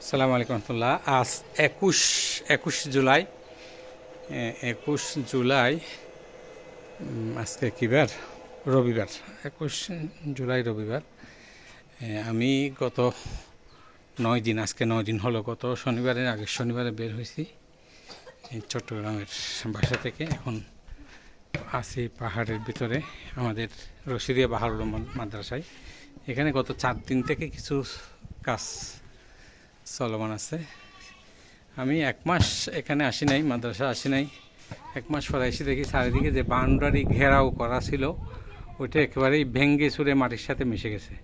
সালাম আলাইকুম রহমতুল্লাহ। আজ একুশ একুশ জুলাই। একুশ জুলাই আজকে কী বার? রবিবার। একুশ জুলাই রবিবার। আমি গত নয় দিন, আজকে নয় দিন হলো, গত শনিবারের আগের শনিবারে বের হয়েছি। চট্টগ্রামের বাসা থেকে। এখন আছি পাহাড়ের ভিতরে, আমাদের রশিদিয়া বাহারুল মাদ্রাসায়। এখানে গত চার দিন থেকে কিছু কাজ চলমান আছে। আমি এক মাস এখানে আসি নাই, মাদ্রাসা আসি নাই। এক মাস পরে এসে দেখি চারিদিকে যে বাউন্ডারি ঘেরাও করা ছিল, ওইটা একেবারেই ভেঙ্গে চুরে মাটির সাথে মিশে গেছে।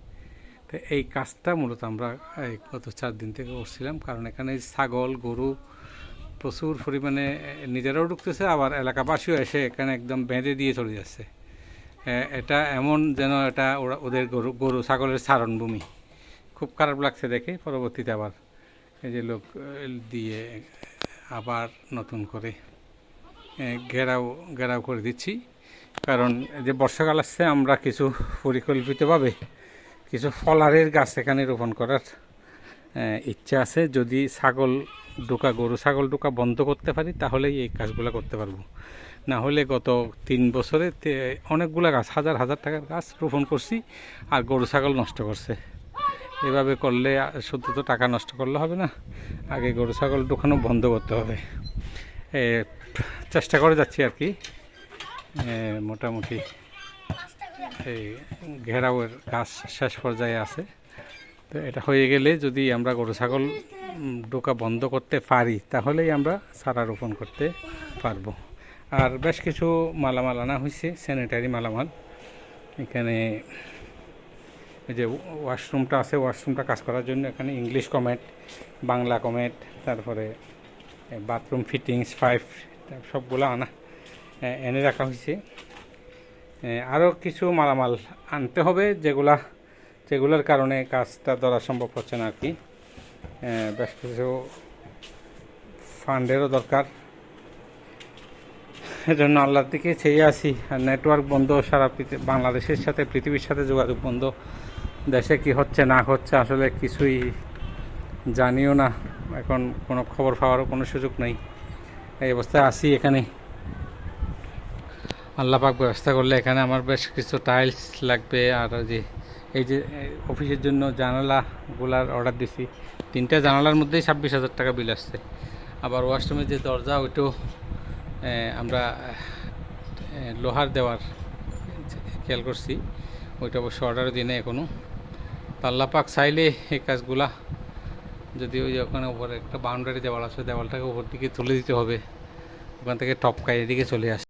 তো এই কাজটা মূলত আমরা, এই গত চার দিন থেকে করছিলাম, কারণ এখানে ছাগল, গরু প্রচুর পরিমাণে নিজেরাও ঢুকতেছে, আবার এলাকাবাসীও এসে এখানে একদম বেঁধে দিয়ে চলে যাচ্ছে। এটা এমন যেন এটা ওরা, ওদের গরু গরু, ছাগলের সারণভূমি খুব খারাপ লাগছে দেখে, পরবর্তীতে আবার এই যে লোক দিয়ে আবার নতুন করে ঘেরাও ঘেরাও করে দিচ্ছি। কারণ যে বর্ষাকাল আসছে, আমরা কিছু পরিকল্পিতভাবে কিছু ফলারের গাছ এখানে রোপণ করার ইচ্ছা আছে। যদি ছাগল ডোকা, গরু ছাগল ডোকা বন্ধ করতে পারি, তাহলেই এই কাজগুলো করতে পারব। না হলে গত তিন বছরে অনেকগুলো গাছ, হাজার হাজার টাকার গাছ রোপণ করছি, আর গরু ছাগল নষ্ট করছে। এভাবে করলে শুধু তো টাকা নষ্ট করলে হবে না, আগে গরু, ছাগল ঢোকানো বন্ধ করতে হবে। চেষ্টা করে যাচ্ছি আর কি। মোটামুটি এই ঘেরাওয়ের কাজ শেষ পর্যায়ে আছে। তো এটা হয়ে গেলে যদি আমরা গরু, ছাগল ঢোকা বন্ধ করতে পারি, তাহলেই আমরা সারা রোপণ করতে পারব। আর বেশ কিছু মালামাল আনা হয়েছে স্যানিটারি মালামাল। এখানে যে ওয়াশরুমটা আছে, ওয়াশরুমটা কাজ করার জন্য এখানে ইংলিশ কমেন্ট বাংলা কমেন্ট তারপরে বাথরুম ফিটিংস পাইপ সবগুলো আনা এনে রাখা হয়েছে। আরও কিছু মালামাল আনতে হবে যেগুলা, যেগুলোর কারণে কাজটা ধরা সম্ভব হচ্ছে না আর কি বেশ কিছু ফান্ডেরও দরকার। এজন্য আল্লাহর দিকে চেয়ে আসি আর নেটওয়ার্ক বন্ধ, সারা বাংলাদেশের সাথে, পৃথিবীর সাথে যোগাযোগ বন্ধ। দেশে কি হচ্ছে, না হচ্ছে, আসলে কিছুই জানিও না। এখন কোনো খবর পাওয়ারও কোনো সুযোগ নেই। এই অবস্থায় আসি এখানে। আল্লাপাক ব্যবস্থা করলে এখানে আমার বেশ কিছু টাইলস লাগবে। আর যে, এই যে অফিসের জন্য জানালাগুলার অর্ডার দিছি। তিনটা জানালার মধ্যেই ছাব্বিশ হাজার টাকা বিল আসছে। আবার ওয়াশরুমের যে দরজা, ওইটাও আমরা লোহার দেওয়ার, খেয়াল করছি। ওইটা অবশ্য অর্ডার দিই না এখনও আল্লাহ পাক চাইলে এই কাজগুলা। যদি ওই ওখানে উপরে একটা বাউন্ডারি দেওয়াল আছে, দেওয়ালটাকে উপর দিকে তুলে দিতে হবে। ওখান থেকে টপকায় এদিকে চলে আসে।